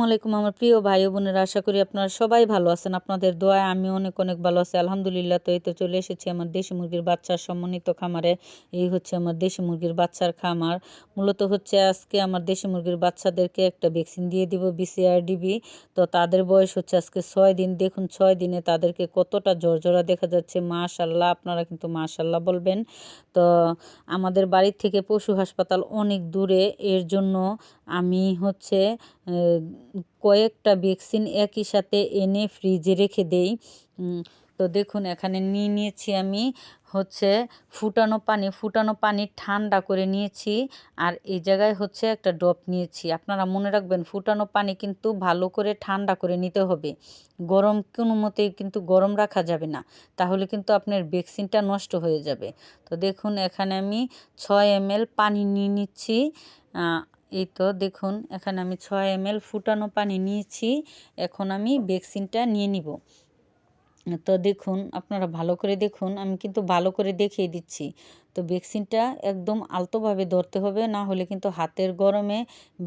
আসসালামু আলাইকুম আমার প্রিয় ভাই বোনেরা, আশা করি আপনারা সবাই ভালো আছেন। আপনাদের দোয়ায় আমি অনেক অনেক ভালো আছি। আলহামদুলিল্লাহ, তো এই তো চলে এসেছি আমার দেশি মুরগির বাচ্চার সম্মানিত খামারে। এই হচ্ছে আমার দেশি মুরগির বাচ্চার খামার। মূলত হচ্ছে আজকে আমার দেশি মুরগির বাচ্চাদেরকে একটা ভ্যাকসিন দিয়ে দিব বিসিআরডিবি তো তাদের বয়স হচ্ছে আজকে ছয় দিন। দেখুন, ছয় দিনে তাদেরকে কতটা জর্জরা দেখা যাচ্ছে। মাশাল্লাহ আপনারা কিন্তু মাশাল্লাহ বলবেন। তো আমাদের বাড়ির থেকে পশু হাসপাতাল অনেক দূরে। এর জন্য আমি হচ্ছে কয়েকটা ভ্যাকসিন একই সাথে এনে ফ্রিজে রেখে দেই। তো দেখুন, এখানে নিয়ে নিয়েছি আমি হচ্ছে ফুটানো পানি। ফুটানো পানি ঠান্ডা করে নিয়েছি আর এই জায়গায় হচ্ছে একটা ড্রপ নিয়েছি। আপনারা মনে রাখবেন, ফুটানো পানি কিন্তু ভালো করে ঠান্ডা করে নিতে হবে। গরম কোনো মতেই কিন্তু গরম রাখা যাবে না। তাহলে কিন্তু আপনার ভ্যাকসিনটা নষ্ট হয়ে যাবে। তো দেখুন, এখানে আমি ছয় এম পানি নিয়ে নিচ্ছি। এই তো দেখুন, এখানে আমি ছয় এম ফুটানো পানি নিয়েছি, এখন আমি ভ্যাকসিনটা নিয়ে নিব। তো দেখুন, আপনারা ভালো করে দেখুন, আমি কিন্তু ভালো করে দেখিয়ে দিচ্ছি। তো ভ্যাকসিনটা একদম আলতোভাবে ধরতে হবে, না হলে কিন্তু হাতের গরমে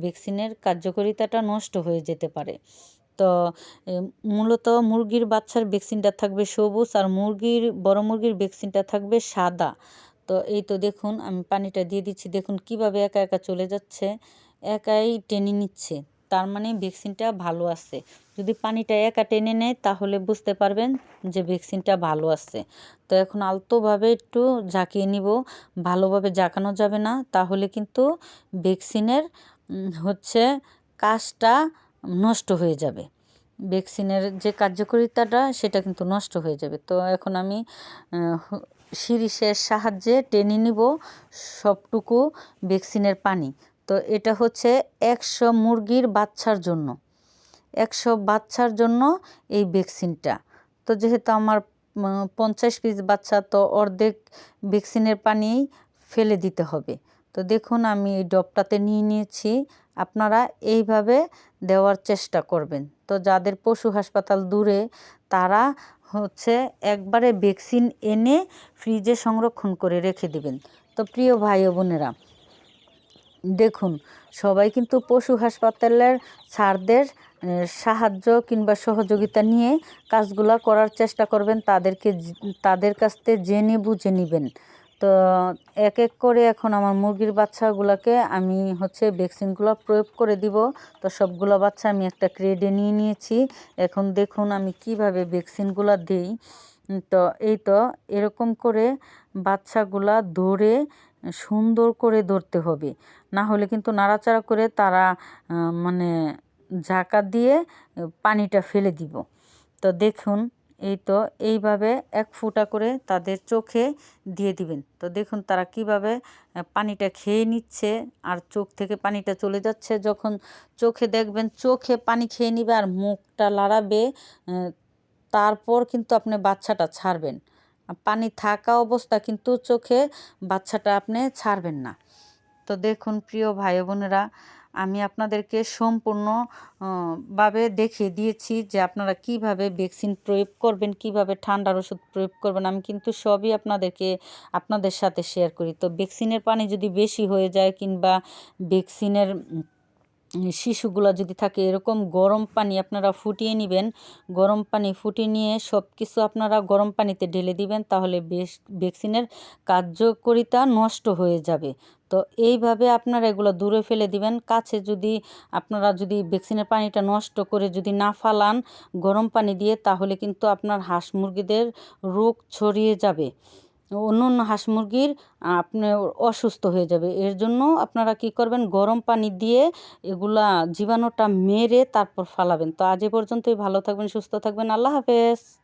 ভ্যাকসিনের কার্যকারিতাটা নষ্ট হয়ে যেতে পারে। তো মূলত মুরগির বাচ্চার ভ্যাকসিনটা থাকবে সবুজ, আর মুরগির, বড় মুরগির ভ্যাকসিনটা থাকবে সাদা। তো এই তো দেখুন, আমি পানিটা দিয়ে দিচ্ছি। দেখুন কীভাবে একা একা চলে যাচ্ছে, একাই টেনে নিচ্ছে। তার মানে ভ্যাকসিনটা ভালো আছে। যদি পানিটা একা টেনে নেয়, তাহলে বুঝতে পারবেন যে ভ্যাকসিনটা ভালো আছে। তো এখন আলতোভাবে একটু ঝাঁকিয়ে নিব। ভালোভাবে ঝাঁকানো যাবে না। তাহলে কিন্তু ভ্যাকসিনের হচ্ছে কাজটা নষ্ট হয়ে যাবে। ভ্যাকসিনের যে কার্যকারিতাটা, সেটা কিন্তু নষ্ট হয়ে যাবে। তো এখন আমি সিরিসের সাহায্যে টেনে নিব সবটুকু ভ্যাকসিনের পানি। তো এটা হচ্ছে একশো মুরগির বাচ্চার জন্য। একশো বাচ্চার জন্য এই ভ্যাকসিনটা। তো যেহেতু আমার পঞ্চাশ পিস বাচ্চা, তো অর্ধেক ভ্যাকসিনের পানি ফেলে দিতে হবে। তো দেখুন আমি এই ডবটাতে নিয়ে নিয়েছি। আপনারা এইভাবে দেওয়ার চেষ্টা করবেন। তো যাদের পশু হাসপাতাল দূরে, তারা হচ্ছে একবারে ভ্যাকসিন এনে ফ্রিজে সংরক্ষণ করে রেখে দিবেন। তো প্রিয় ভাই বোনেরা, দেখুন, সবাই কিন্তু পশু হাসপাতালের স্যারদের সাহায্য কিংবা সহযোগিতা নিয়ে কাজগুলো করার চেষ্টা করবেন। তাদেরকে তাদের কাছ থেকে জেনে বুঝে নেবেন। তো এক এক করে এখন আমার মুরগির বাচ্চাগুলোকে আমি হচ্ছে ভ্যাকসিনগুলো প্রয়োগ করে দিব। তো সবগুলো বাচ্চা আমি একটা ক্রেডে নিয়ে নিয়েছি। এখন দেখুন আমি কীভাবে ভ্যাকসিনগুলো দিই। তো এই তো এরকম করে বাচ্চাগুলা ধরে সুন্দর করে ধরতে হবে। না হলে কিন্তু নাড়াচাড়া করে তারা মানে ঝাঁকা দিয়ে পানিটা ফেলে দিব। তো দেখুন এই তো এইভাবে এক ফুটা করে তাদের চোখে দিয়ে দিবেন। তো দেখুন তারা কীভাবে পানিটা খেয়ে নিচ্ছে আর চোখ থেকে পানিটা চলে যাচ্ছে। যখন চোখে দেখবেন চোখে পানি খেয়ে নিবে আর মুখটা লাড়াবে তারপর কিন্তু আপনি বাচ্চাটা ছাড়বেন। পানি থাকা অবস্থা কিন্তু চোখে বাচ্চাটা আপনি ছাড়বেন না। তো দেখুন প্রিয় ভাই বোনেরা আমি আপনাদেরকে সম্পূর্ণভাবে দেখিয়ে দিয়েছি যে আপনারা কীভাবে ভ্যাকসিন প্রয়োগ করবেন, কীভাবে ঠান্ডার ওষুধ প্রয়োগ করবেন। আমি কিন্তু সবই আপনাদেরকে আপনাদের সাথে শেয়ার করি। তো ভ্যাকসিনের পানি যদি বেশি হয়ে যায় কিংবা ভ্যাকসিনের শিশুগুলো যদি থাকে, এরকম গরম পানি আপনারা ফুটিয়ে নেবেন। গরম পানি ফুটিয়ে নিয়ে সব কিছু আপনারা গরম পানিতে ঢেলে দিবেন, তাহলে বেশ ভ্যাকসিনের কার্যকরিতা নষ্ট হয়ে যাবে। তো এইভাবে আপনারা এগুলো দূরে ফেলে দিবেন। কাছে যদি আপনারা যদি ভ্যাকসিনের পানিটা নষ্ট করে যদি না ফালান গরম পানি দিয়ে, তাহলে কিন্তু আপনার হাঁস মুরগিদের রোগ ছড়িয়ে যাবে। অন্য অন্য হাঁস মুরগির আপনার অসুস্থ হয়ে যাবে। এর জন্য আপনারা কি করবেন? গরম পানি দিয়ে এগুলা জীবাণুটা মেরে তারপর ফালাবেন। তো আজ এ পর্যন্তই। ভালো থাকবেন, সুস্থ থাকবেন। আল্লাহ হাফেজ।